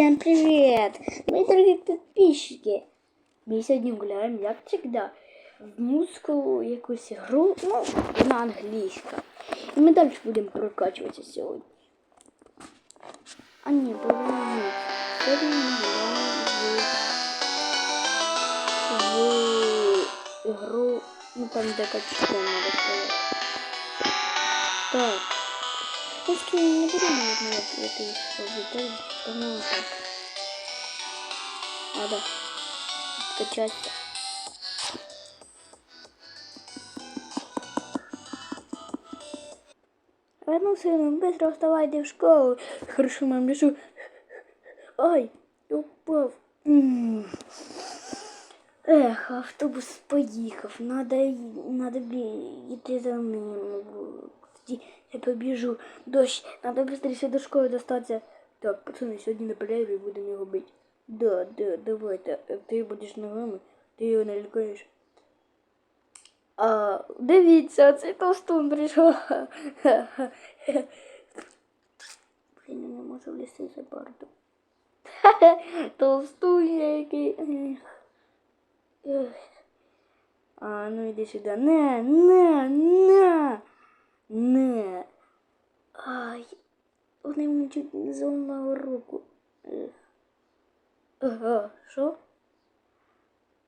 Всем привет, мои дорогие подписчики! Мы сегодня гуляем, как всегда, в мускулу якусь игру, ну, на английском. И мы дальше будем прокачиваться сегодня. А не, подожди. Игру, ну, там, где качество надо сказать. Так кошки не будем наверное, это использовать. Да, по-моему, так. Надо скачать. Ну, сын, быстро вставай, ты в школу. Хорошо, мам, лежу. Ой, упал. Эх, автобус поїхав, надо, надо йти за мной. Тоді Я побіжу. Дощ, надо быстрее до школи достатися. Так, пацани, сьогодні на перерві будемо його бити. Да, да, давайте. Ти будеш ногами, ти його не лікаєш. А, дивіться, цей товстун прийшов. Блін, я не можу влізти за борту. Толстун який. А, ну іди сюди. Не, не, не, Не. Ай. он ему чуть не зламали руку. Ага, що?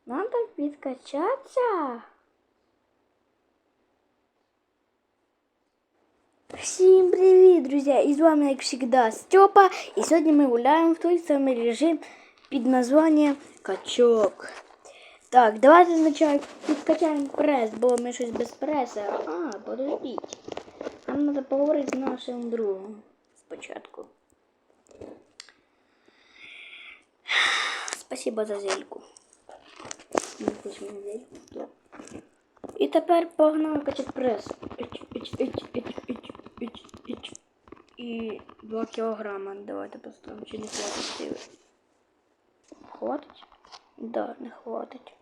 Нам так підкачатися. Всем привет, друзья! И с вами, как всегда, Степа. И сегодня мы гуляем в той самый режим под названием «Качок». Так, давайте спочатку підкачаємо прес, бо ми щось без преса. А, подождіть. Нам треба поговорити з нашим другом спочатку. Спасибо за зельку. Мені І тепер погнали качати прес. І 2 кілограма давайте поставимо. Чи не хватить сили? Хватить? Да, не хватить.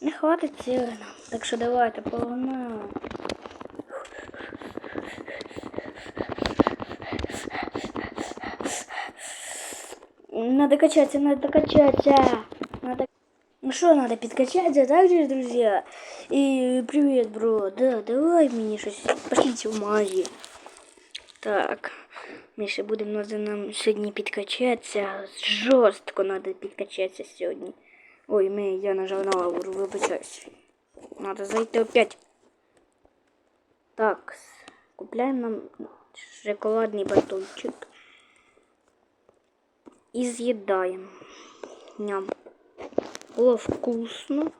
Не хватить нам. Так що давайте погнали. Надо качаться, надо качаться. Надо... Ну что, надо подкачаться, так же, друзья? И привет, бро. Да, давай что Пошлите в магазин. Так. Ми ще будемо надо нам сьогодні підкачатися. Жорстко треба підкачатися сьогодні. Ой, ми, я нажав на лавру, вибачаюсь. Надо зайти опять. Так, купляємо нам шоколадний батончик. І з'їдаємо. Ням. Було вкусно.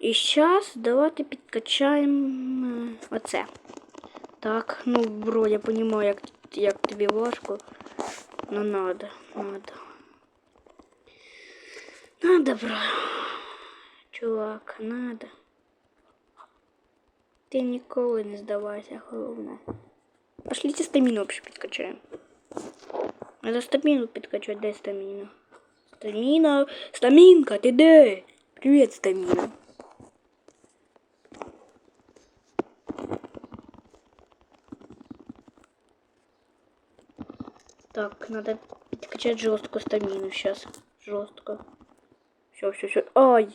І зараз давайте підкачаємо оце. Так, ну, бро, я розумію, як, як тобі важко. Ну надо, надо. Надо, бро. Чувак, надо. Ти ніколи не здавайся, головне. Пошлите стаміну вообще підкачаємо. Надо стаміну підкачати, де стаміна? Стаміна, стамінка, ти де? Привіт, стаміна. Так, надо подкачать жесткую стамину сейчас. Жестко. Все, все, все. Ай!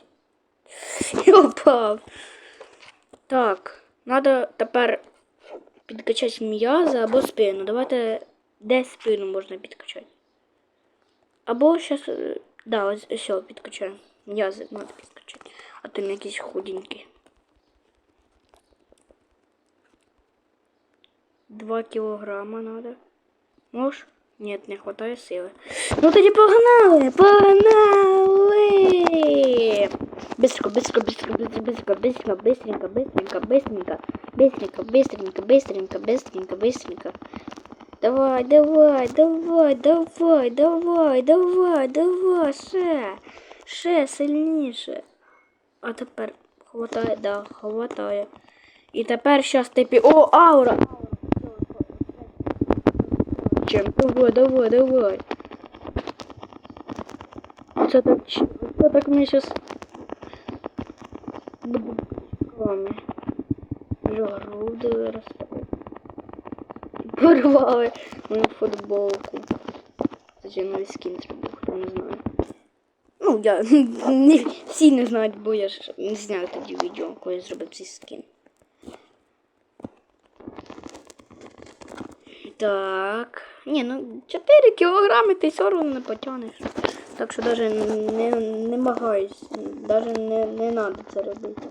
Я упав. Так, надо тепер підкачати м'язи або спину. Давайте де спину можна підкачати. Або зараз. Да, ось все, підкачаємо. М'язи треба підкачати. А то він якийсь худенький. Два кілограма надо. Можешь? Нет, не хватает силы. Ну тоді погнали! Погнали! Быстренько, быстренько, быстренько, быстренько, быстренько, быстренько, быстренько, быстренько, быстренько, быстренько, быстренько, быстренько, быстренько. Давай, давай, давай, давай, давай, давай, давай, ще, ще сильніше. А тепер хватає, да, хватає. І тепер щас ти пі... О, аура! Чем? Давай, давай, давай. Це так, ч- це так ми сейчас будемо ками. Груди виросли. Порвали мою футболку. я новий зробив, хто не знає. Ну, я не, всі не знають, не зняв тоді відео, коли я зробив цей скін. Так. Ні, ну 4 кілограми ти все одно не потягнеш. Так що навіть не, не намагаюсь, навіть не, не треба це робити.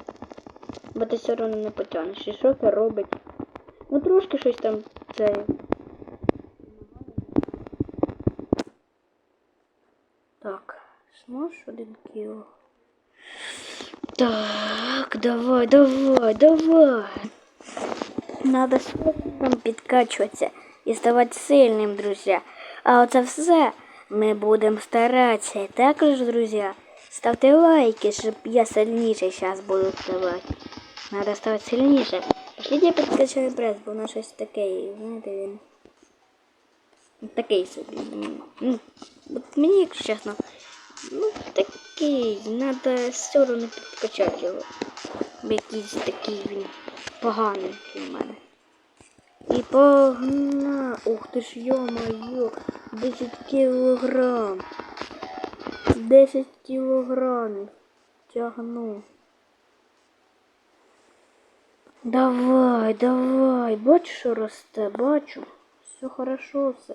Бо ти все одно не потягнеш. І шофер робить. Ну трошки щось там це. Так, зможеш один кіло. Так, давай, давай, давай. Надо спортом підкачуватися і ставати сильним, друзі. А оце все ми будемо старатися. Також, друзі, ставте лайки, щоб я сильніше зараз буду ставати. Надо ставати сильніше. Пошліть я підкачаю прес, бо воно щось таке, знаєте, він. Такий собі. Ну, от мені, якщо чесно, ну такий, треба все одно підкачати його. Якийсь такий він поганий у мене. І погна. Ух ти ж йо-моє, 10 кілограм. 10 кілограмів. Тягну. Давай, давай. Бачу, що росте, бачу. Все хорошо все.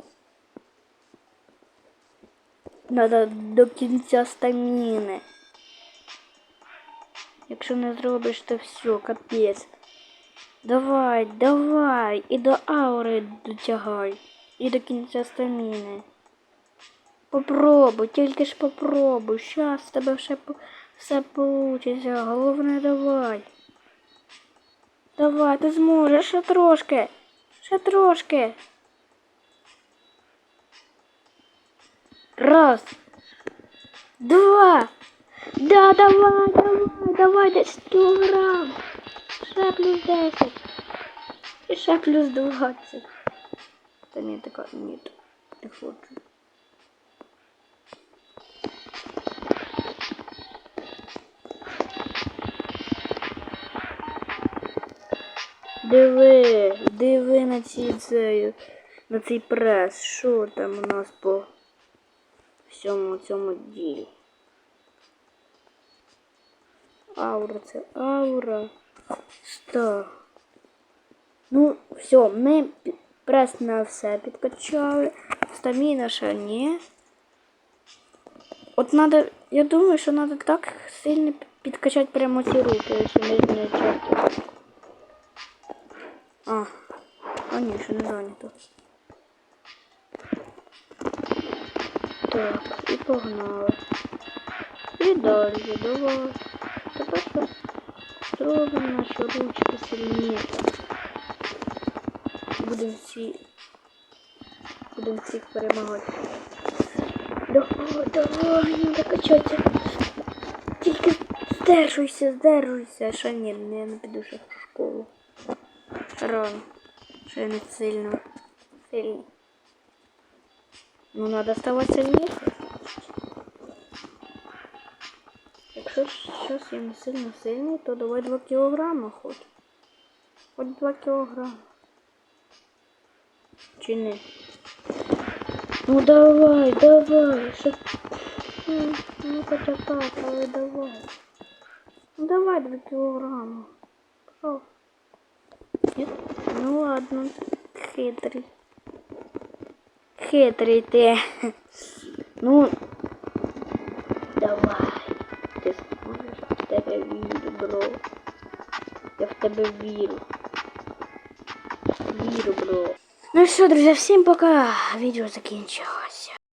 Надо до кінця стаміни. Якщо не зробиш, то все, капець. Давай, давай. І до аури дотягай. І до кінця стаміни. Попробуй, тільки ж попробуй. Щас в тебе все, все получиться. Головне давай. Давай, ти зможеш ще трошки. Ще трошки. Раз. Два. Да, давай, давай, давай, 10 кілограм. Ще плюс 10. І ще плюс 20. Та ні, така, ні, не хочу. Диви, диви на ці цей, на цей прес. Що там у нас по всьому цьому ділі? Аура, це аура. Сто. Ну, все, пі- прес на все підкачали. Стаміна ще ні. От надо, я думаю, що надо так сильно підкачати прямо ці руки, якщо не не. А, а ні, ще не зайнято. Так, і погнали. І далі, давай. Тепер що? Зробимо наші ручки сильніше. Будемо всі. Будемо всіх перемагати. Давай, давай, надо качатися. Тільки здержуйся, здержуйся. Ні, ну, я не піду ще в школу. Рано. Ще я не сильно. Сильний. Ну, надо ставати сильніше. Зараз я не сильно сильний, то давай 2 кілограма хоч. Хоч 2 кілограма. Чи не? Ну давай, давай. Що... Ну хоча так, але давай. Ну давай 2 кілограма. Що? Ні? Ну ладно, хитрий. Хитрий ти. Ну, давай. Ти зможеш, в тебе вірю, бро. Я в тебе вірю. Вірю, бро. Ну все, друзі, всім пока. Відео закінчилося.